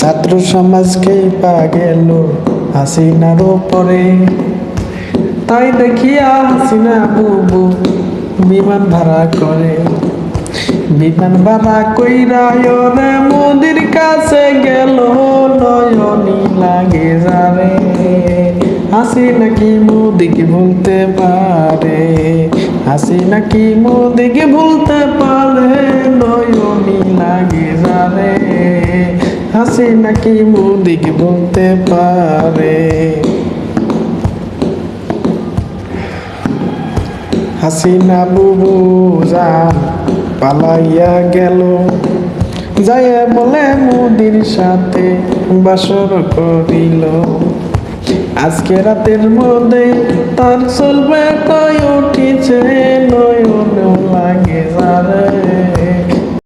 ছাত্র সমাজকেই পা গেল হাসিনার উপরে। তাই দেখিয়া হাসিনা বুবু বিমান ভাড়া করে। বিমান ভাড়া কইরা রে মোদির কাছে গেল নয়নি লাগে যারে। হাসি নাকি মোদিকে ভুলতে পারে? হাসি নাকি মোদিকে ভুলতে হাসি নাকি মোদিকে ভুলতে পারে? হাসিনা বুবু যান পালাইয়া গেল। যাইয়া বলে মুদির সাথে বাসর করিল। আজকে রাতের মধ্যে তার চলবে কয় উঠিছে নয়ন লাগে যারে